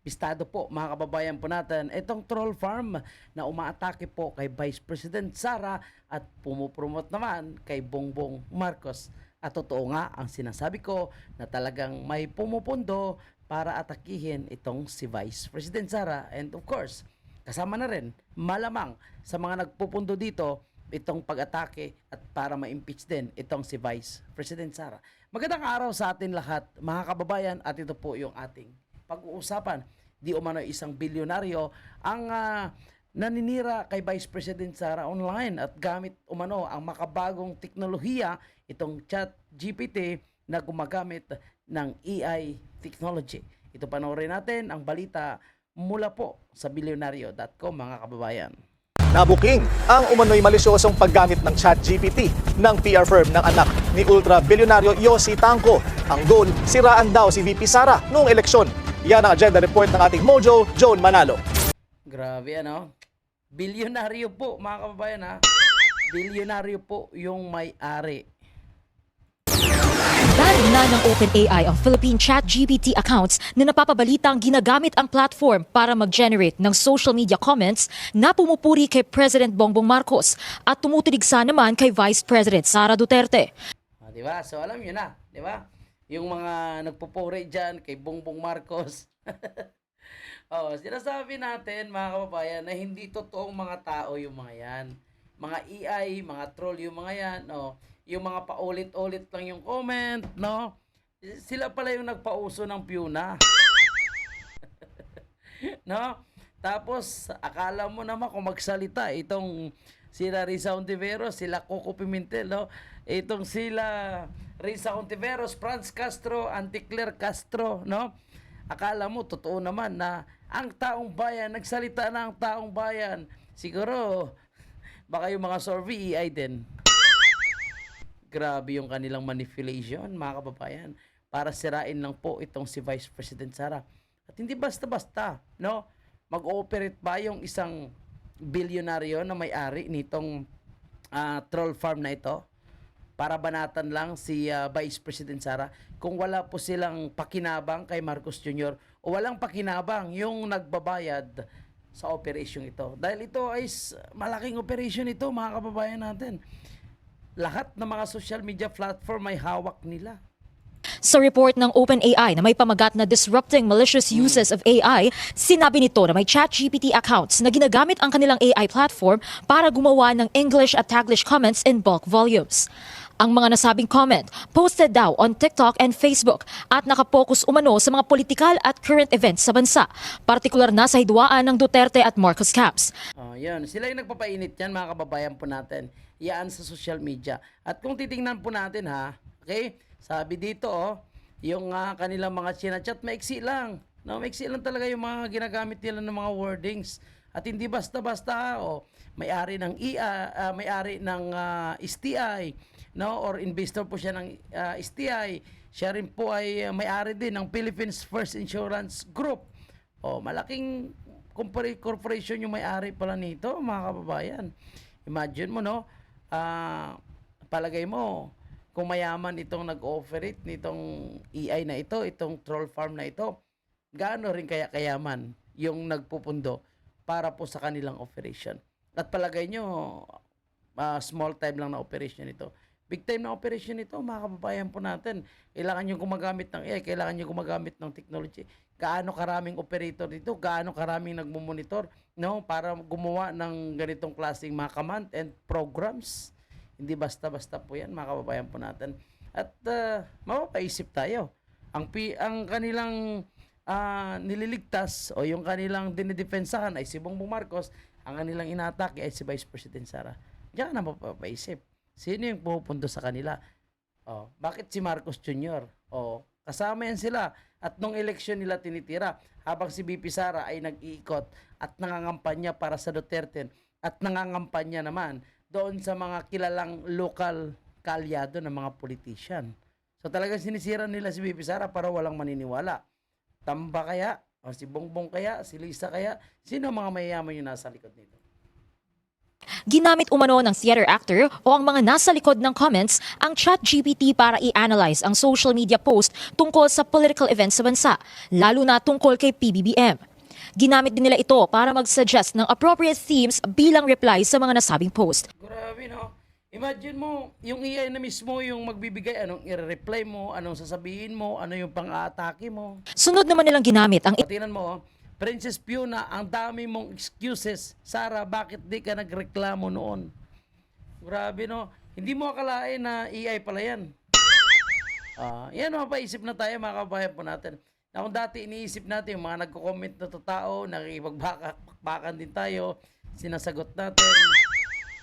bistado po mga kababayan po natin itong troll farm na umaatake po kay Vice President Sara at pumupromote naman kay Bongbong Marcos. At totoo nga ang sinasabi ko na talagang may pumupundo para atakihin itong si Vice President Sara and of course kasama na rin malamang sa mga nagpupundo dito itong pag-atake at para ma-impeach din itong si Vice President Sara. Magandang araw sa atin lahat mga kababayan at ito po yung ating pag-uusapan. Di umano isang bilyonaryo ang ah, naninira kay Vice President Sara online at gamit umano ang makabagong teknolohiya itong chat GPT na gumagamit ng AI technology. Ito panoorin natin ang balita mula po sa bilyonaryo.com mga kababayan. Nabuking ang umano'y malisyosong paggamit ng chat GPT ng PR firm ng anak ni ultra-bilyonaryo Yossi Tangko. Ang goal, siraan daw si VP Sara noong eleksyon. Yan ang agenda report ng ating Mojo, Joan Manalo. Grabe ano? Bilyonaryo po mga kababayan ha. Bilyonaryo po yung may-ari. Ban na ng OpenAI ang Philippine ChatGPT accounts na napapabalitang ginagamit ang platform para mag-generate ng social media comments na pumupuri kay President Bongbong Marcos at tumutuligsa naman kay Vice President Sara Duterte. Ah, di ba? So alam niyo na, di ba? Yung mga nagpupuri diyan kay Bongbong Marcos. oh, sinasabi natin mga kababayan na hindi totoong mga tao yung mga yan. Mga AI, mga troll yung mga yan, oh. Yung mga paulit-ulit lang yung comment, no? Sila pala yung nagpauso ng Puna. no? Tapos, akala mo naman kung magsalita, itong sila Risa Ontiveros, sila Coco Pimentel, no? Itong sila Risa Ontiveros, Franz Castro, Anticler Castro, no? Akala mo, totoo naman na ang taong bayan, nagsalita na ang taong bayan. Siguro, baka yung mga survey AI din. Grabe yung kanilang manipulation, mga kababayan, para sirain lang po itong si Vice President Sara. At hindi basta-basta, no? Mag-ooperate ba yung isang bilyonaryo na may-ari nitong ah, troll farm na ito? Para banatan lang si ah, Vice President Sara kung wala po silang pakinabang kay Marcos Jr. o walang pakinabang yung nagbabayad sa operation ito. Dahil ito ay malaking operation ito, mga kababayan natin lahat ng mga social media platform may hawak nila. Sa report ng OpenAI na may pamagat na disrupting malicious uses of AI, sinabi nito na may ChatGPT accounts na ginagamit ang kanilang AI platform para gumawa ng English at Taglish comments in bulk volumes. Ang mga nasabing comment, posted daw on TikTok and Facebook at nakapokus umano sa mga politikal at current events sa bansa, partikular na sa hidwaan ng Duterte at Marcos camps. Oh, yun. Sila yung nagpapainit yan, mga kababayan po natin. Yan sa social media. At kung titingnan po natin ha, okay, sabi dito oh, yung ah, kanilang mga chinachat, maiksi lang. No, maiksi lang talaga yung mga ginagamit nila ng mga wordings. At hindi basta-basta oh, may-ari ng IA, ah, may-ari ng ah, STI, no, or investor po siya ng ah, STI. Siya rin po ay may-ari din ng Philippines First Insurance Group. Oh, malaking corporation yung may-ari pala nito, mga kababayan. Imagine mo, no? Ah, palagay mo, kung mayaman itong nag-operate nitong EI na ito, itong troll farm na ito, gaano rin kaya kayaman yung nagpupundo para po sa kanilang operation. At palagay nyo, ah, small time lang na operation ito. Big time na operation ito, mga kababayan po natin. Kailangan nyo gumagamit ng AI, kailangan nyo gumagamit ng technology. Gaano karaming operator dito, gaano karaming nagmumonitor, no, para gumawa ng ganitong klaseng mga command and programs. Hindi basta-basta po 'yan, mga kababayan po natin. At uh, mapapaisip tayo. Ang pi ang kanilang ah, nililigtas o yung kanilang dinidepensahan ay si Bongbong Marcos, ang kanilang inatake ay si Vice President Sara. Diyan ka na mapapaisip. Sino yung pupunto sa kanila? Oh, bakit si Marcos Jr.? Oh, kasama yan sila. At nung eleksyon nila tinitira, habang si BP Sara ay nag-iikot at nangangampanya para sa Duterte at nangangampanya naman doon sa mga kilalang lokal kalyado ng mga politician. So talagang sinisira nila si BP Sara para walang maniniwala. Tamba kaya? O si Bongbong kaya? Si Lisa kaya? Sino ang mga mayayaman yung nasa likod nito? Ginamit umano ng theater actor o ang mga nasa likod ng comments ang ChatGPT para i-analyze ang social media post tungkol sa political events sa bansa, lalo na tungkol kay PBBM. Ginamit din nila ito para mag-suggest ng appropriate themes bilang reply sa mga nasabing post. Grabe, no? Imagine mo, yung AI na mismo yung magbibigay, anong i-reply mo, anong sasabihin mo, ano yung pang-aatake mo. Sunod naman nilang ginamit ang Tingnan mo, oh, Princess Fiona, ang dami mong excuses. Sara, bakit di ka nagreklamo noon? Grabe, no? Hindi mo akalain na AI pala yan. Ah, yan, mapaisip na tayo, mga kabayan po natin. Na kung dati iniisip natin, yung mga nagko-comment na tao, nakikipagbakan din tayo, sinasagot natin.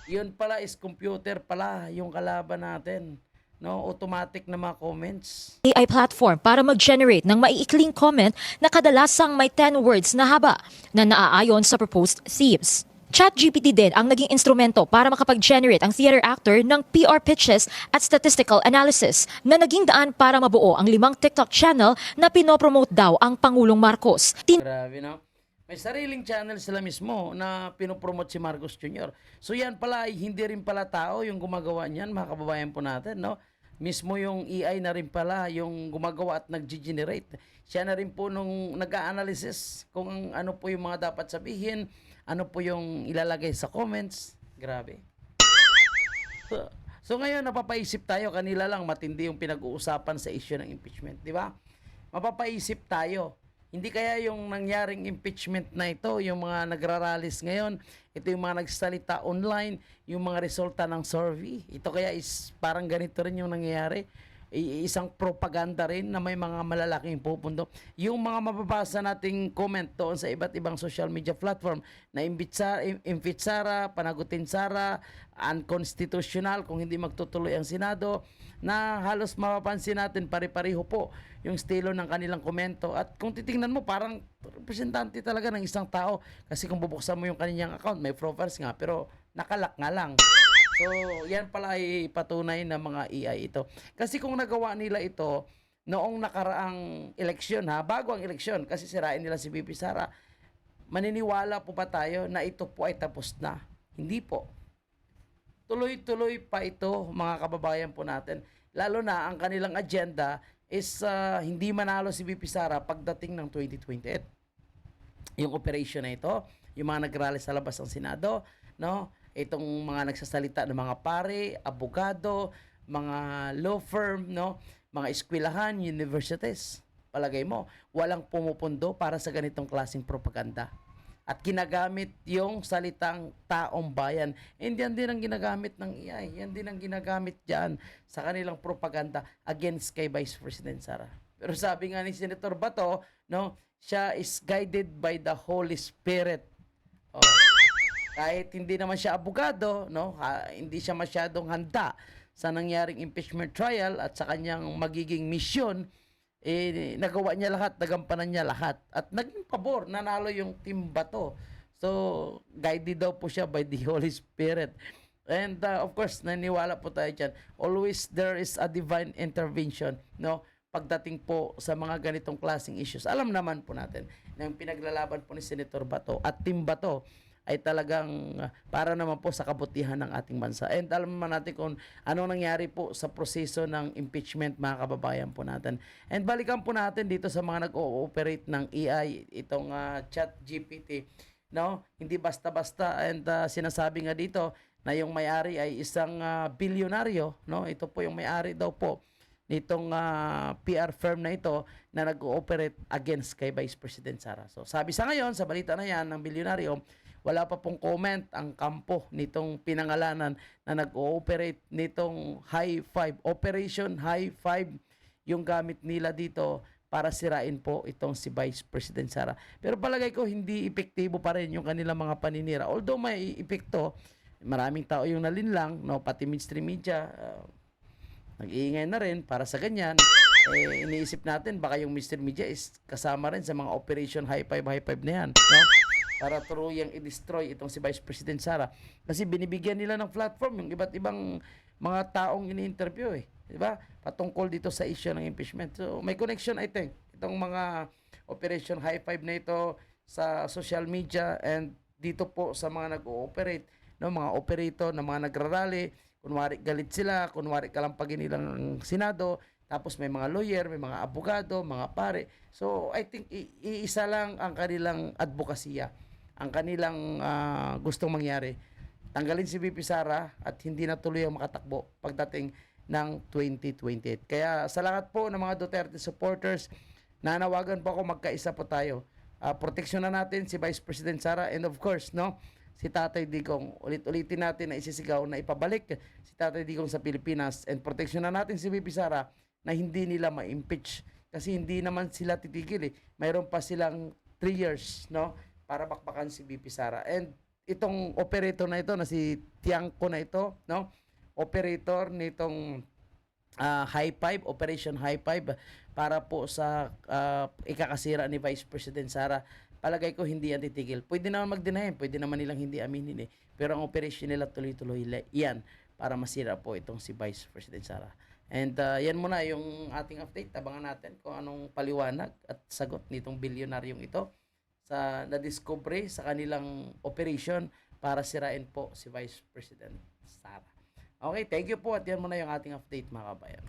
Yun pala is computer pala, yung kalaban natin. No, automatic na mga comments. AI platform para mag-generate ng maiikling comment na kadalasang may 10 words na haba na naaayon sa proposed themes. ChatGPT din ang naging instrumento para makapag-generate ang theater actor ng PR pitches at statistical analysis na naging daan para mabuo ang limang TikTok channel na pinopromote daw ang Pangulong Marcos. Tin- Grabe, no? May sariling channel sila mismo na pinopromote si Marcos Jr. So yan pala hindi rin pala tao yung gumagawa niyan, mga kababayan po natin, no? Mismo yung AI na rin pala yung gumagawa at nag-generate. Siya na rin po nung nag-analysis kung ano po yung mga dapat sabihin, ano po yung ilalagay sa comments. Grabe. So, so ngayon napapaisip tayo kanila lang matindi yung pinag-uusapan sa issue ng impeachment, di ba? Mapapaisip tayo. Hindi kaya yung nangyaring impeachment na ito, yung mga nagraralis ngayon, ito yung mga nagsalita online, yung mga resulta ng survey. Ito kaya is parang ganito rin yung nangyayari. Isang propaganda rin na may mga malalaking pupundo. Yung mga mababasa nating comment doon sa iba't ibang social media platform na imbitsara, imbitsara panagutin Sara, unconstitutional kung hindi magtutuloy ang Senado, na halos mapapansin natin pare-pareho po yung estilo ng kanilang komento. At kung titingnan mo, parang representante talaga ng isang tao. Kasi kung bubuksan mo yung kanyang account, may profiles nga, pero nakalak nga lang. So, yan pala ay patunay ng mga AI ito. Kasi kung nagawa nila ito noong nakaraang eleksyon ha, bago ang eleksyon, kasi sirain nila si BP Sara, maniniwala po pa tayo na ito po ay tapos na. Hindi po. Tuloy-tuloy pa ito, mga kababayan po natin. Lalo na ang kanilang agenda is ah, hindi manalo si BP Sara pagdating ng 2028 yung operation na ito, yung mga nagrally sa labas ng Senado, no? Itong mga nagsasalita ng mga pare, abogado, mga law firm, no? Mga eskwelahan, universities. Palagay mo, walang pumupundo para sa ganitong klaseng propaganda. At ginagamit yung salitang taong bayan. And yan din ang ginagamit ng AI. Yan din ang ginagamit dyan sa kanilang propaganda against kay Vice President Sara. Pero sabi nga ni Senator Bato, no, siya is guided by the Holy Spirit. Oh. Kahit hindi naman siya abogado, no, ha- hindi siya masyadong handa sa nangyaring impeachment trial at sa kanyang magiging misyon, eh, nagawa niya lahat, nagampanan niya lahat. At naging pabor, nanalo yung team Bato. So, guided daw po siya by the Holy Spirit. And uh, of course, naniwala po tayo dyan. Always there is a divine intervention, no? Pagdating po sa mga ganitong klaseng issues. Alam naman po natin na yung pinaglalaban po ni Senator Bato at Team Bato ay talagang uh, para naman po sa kabutihan ng ating bansa. And alam naman natin kung ano nangyari po sa proseso ng impeachment mga kababayan po natin. And balikan po natin dito sa mga nag-ooperate ng AI, itong uh, chat GPT. No? Hindi basta-basta and uh, sinasabi nga dito na yung may-ari ay isang uh, bilyonaryo. No? Ito po yung may-ari daw po nitong ah, PR firm na ito na nag-ooperate against kay Vice President Sara. So sabi sa ngayon, sa balita na yan ng bilyonaryo, wala pa pong comment ang kampo nitong pinangalanan na nag-ooperate nitong High Five, Operation High Five yung gamit nila dito para sirain po itong si Vice President Sara. Pero palagay ko hindi epektibo pa rin yung kanilang mga paninira. Although may epekto, maraming tao yung nalinlang, no, pati mainstream media, ah, nag-iingay na rin para sa ganyan. Eh, iniisip natin baka yung Mr. Media is kasama rin sa mga Operation High Five High Five na yan. No? Para tuluyang i-destroy itong si Vice President Sara. Kasi binibigyan nila ng platform yung iba't ibang mga taong ini-interview eh. Di ba? Patungkol dito sa issue ng impeachment. So, may connection I think. Itong mga Operation High Five na ito sa social media and dito po sa mga nag-ooperate no, mga operator na mga nagrarally, kunwari galit sila, kunwari kalampagin nilang Senado, tapos may mga lawyer, may mga abogado, mga pare. So, I think iisa lang ang kanilang advokasya, ang kanilang ah, gustong mangyari. Tanggalin si VP Sara at hindi na tuloy ang makatakbo pagdating ng 2028. Kaya sa lahat po ng mga Duterte supporters, nanawagan po ako magkaisa po tayo. Uh, proteksyon na natin si Vice President Sara and of course, no, si Tatay Digong. Ulit-ulitin natin na isisigaw na ipabalik si Tatay Digong sa Pilipinas and proteksyon na natin si VP Sara na hindi nila ma-impeach kasi hindi naman sila titigil eh. Mayroon pa silang 3 years, no, para bakbakan si VP Sara. And itong operator na ito na si Tiangco na ito, no, operator nitong ah, High Five, Operation High Five para po sa ah, ikakasira ni Vice President Sara. Palagay ko hindi yan titigil. Pwede naman mag-deny, pwede naman nilang hindi aminin eh. Pero ang operation nila tuloy-tuloy yan para masira po itong si Vice President Sara. And ah, yan muna yung ating update. Tabangan natin kung anong paliwanag at sagot nitong bilyonaryong ito sa na-discovery sa kanilang operation para sirain po si Vice President Sara. Okay, thank you po at yan muna yung ating update mga kabayan.